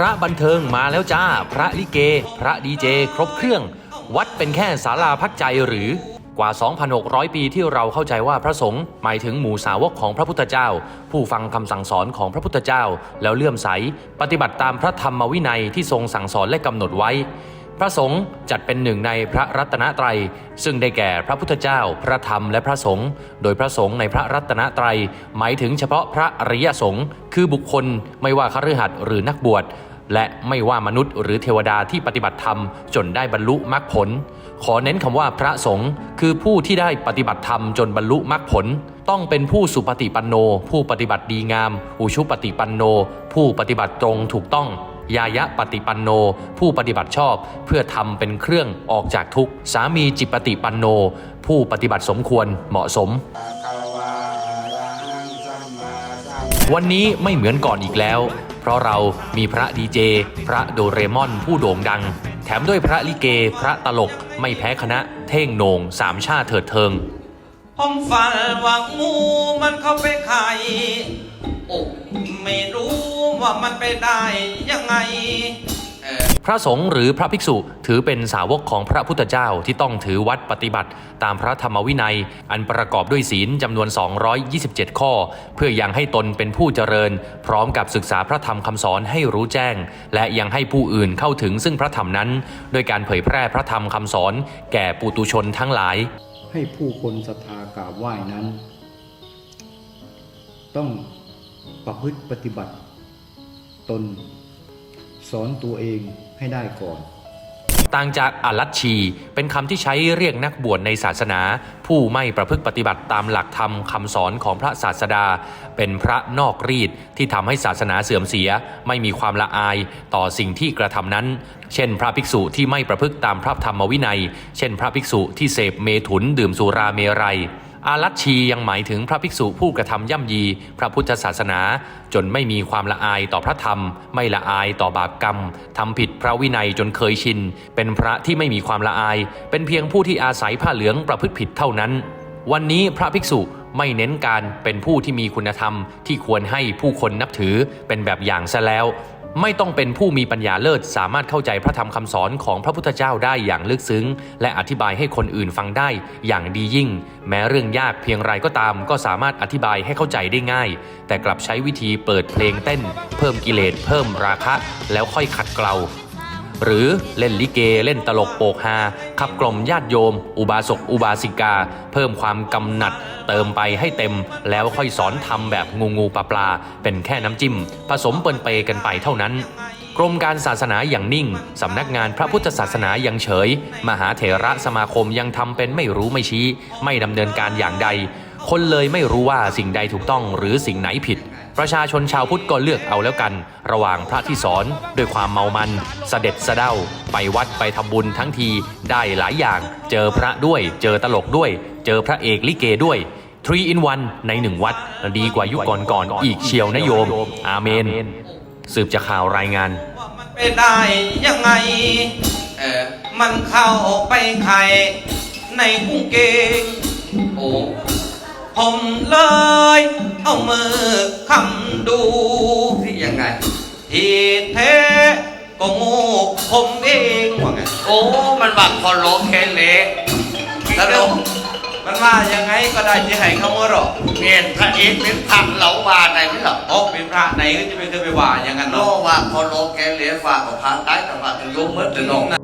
พระบันเทิงมาแล้วจ้า พระลิเก พระดีเจ ครบเครื่อง วัดเป็นแค่ศาลาพักใจหรือกว่า 2,600 ปีที่เราเข้าใจว่าพระสงฆ์หมายถึงหมู่สาวกของพระพุทธเจ้า ผู้ฟังคำสั่งสอนของพระพุทธเจ้า แล้วเลื่อมใส ปฏิบัติตามพระธรรมวินัยที่ทรงสั่งสอนและกำหนดไว้ พระสงฆ์จัดเป็นหนึ่งในพระรัตนตรัย ซึ่งได้แก่พระพุทธเจ้า พระธรรมและพระสงฆ์โดยพระสงฆ์ในพระรัตนตรัย หมายถึงเฉพาะพระอริยสงฆ์คือบุคคลไม่ว่าคฤหัสถ์หรือนักบวช และไม่ว่ามนุษย์หรือเทวดาที่ปฏิบัติธรรมจนได้บรรลุมรรคผล ขอเน้นคำว่าพระสงฆ์คือผู้ที่ได้ปฏิบัติธรรมจนบรรลุมรรคผล ต้องเป็นผู้สุปฏิปันโน ผู้ปฏิบัติดีงาม อุชุปฏิปันโน ผู้ปฏิบัติตรงถูกต้อง ยายะปฏิปันโน ผู้ปฏิบัติชอบ เพื่อทำเป็นเครื่องออกจากทุกข์สามีจิปฏิปันโน ผู้ปฏิบัติสมควรเหมาะสมวันนี้ไม่เหมือนก่อนอีกแล้ว เพราะเรามีพระดีเจ พระโดเรมอนผู้โด่งดัง แถมด้วยพระลิเก พระตลก ไม่แพ้คณะ เท่งโหนงสามชาติเถิดเทิงผมฝันว่างูมันเข้าไปไข่โอ้ไม่รู้ว่ามันไปได้ยังไง พระสงฆ์หรือพระภิกษุถือเป็นสาวกของพระพุทธเจ้าที่ต้องถือวัดปฏิบัติ ตามพระธรรมวินัย อันประกอบด้วยศีลจำนวน 227 ข้อ เพื่อยังให้ตนเป็นผู้เจริญ พร้อมกับศึกษาพระธรรมคำสอนให้รู้แจ้ง และยังให้ผู้อื่นเข้าถึงซึ่งพระธรรมนั้น โดยการเผยแพร่พระธรรมคำสอน แก่ปุตุชนทั้งหลาย ให้ผู้คนศรัทธากราบไหว้นั้น ต้องประพฤติปฏิบัติตน สอนตัวเองให้ได้ก่อน ต่างจากอลัชชี เป็นคำที่ใช้เรียกนักบวชในศาสนา ผู้ไม่ประพฤติปฏิบัติตามหลักธรรมคำสอนของพระศาสดา เป็นพระนอกรีดที่ทำให้ศาสนาเสื่อมเสีย ไม่มีความละอายต่อสิ่งที่กระทำนั้น เช่น พระภิกษุที่ไม่ประพฤติตามพระธรรมวินัย เช่น พระภิกษุที่เสพเมถุนดื่มสุราเมรัย อารัชชียังหมายถึงพระภิกษุผู้กระทำย่ำยีพระพุทธศาสนา จนไม่มีความละอายต่อพระธรรม ไม่ละอายต่อบาปกรรมทำผิดพระวินัยจนเคยชิน เป็นพระที่ไม่มีความละอาย เป็นเพียงผู้ที่อาศัยผ้าเหลืองประพฤติผิดเท่านั้น วันนี้พระภิกษุไม่เน้นการเป็นผู้ที่มีคุณธรรมที่ควรให้ผู้คนนับถือเป็นแบบอย่างซะแล้ว ไม่ต้องเป็นผู้มีปัญญาเลิศ สามารถเข้าใจพระธรรมคำสอนของพระพุทธเจ้าได้อย่างลึกซึ้ง และอธิบายให้คนอื่นฟังได้อย่างดียิ่ง แม้เรื่องยากเพียงไรก็ตาม ก็สามารถอธิบายให้เข้าใจได้ง่าย แต่กลับใช้วิธีเปิดเพลงเต้น เพิ่มกิเลสเพิ่มราคะ แล้วค่อยขัดเกลา หรือเล่นลิเกเล่นตลกโปกฮาขับกล่อมญาติโยม อุบาสกอุบาสิกา เพิ่มความกำหนัด เติมไปให้เต็ม แล้วค่อยสอนทำแบบงูงูปลาปลา เป็นแค่น้ำจิ้ม ผสมเปินเปกันไปเท่านั้นกรมการศาสนาอย่างนิ่ง สำนักงานพระพุทธศาสนายังเฉย มหาเถระสมาคมยังทำเป็นไม่รู้ไม่ชี้ ไม่ดำเนินการอย่างใด คนเลยไม่รู้ว่าสิ่งใดถูกต้องหรือสิ่งไหนผิด ประชาชนชาวพุทธก็เลือกเอาแล้วกัน ระหว่างพระที่สอนด้วยความเมามันสเสด็จสะเด้า ไปวัดไปทำบุญทั้งทีได้หลายอย่าง เจอพระด้วย เจอตลกด้วย เจอพระเอกลิเกด้วย3 in 1ในหนึ่งวัด ดีกว่ายุคก่อนๆอีกเชียวนะโยม อาเมน สืบจากข่าวรายงานมันไปได้ยังไง เออ มันเข้าไปไข่ในกุ้งเกงโอ้ ผมเลย เอามือคำดูที่ยังไง ที่แท้ก็งูผมเองว่าไงโอ้ มันว่าคอโลเคเลสรุปมันว่ายังไงก็ได้ที่ให้เขาว่าหรอกเมียนพระเอกเป็นพักเหลาว่าไหนไม่หรอกโอ้เป็นพระไหนก็จะไม่เคยไปว่าอย่างนั้นโลเนาะว่าคอโลเคเลฝากกับพาตายแต่ว่าถึงยกมือถึงนองน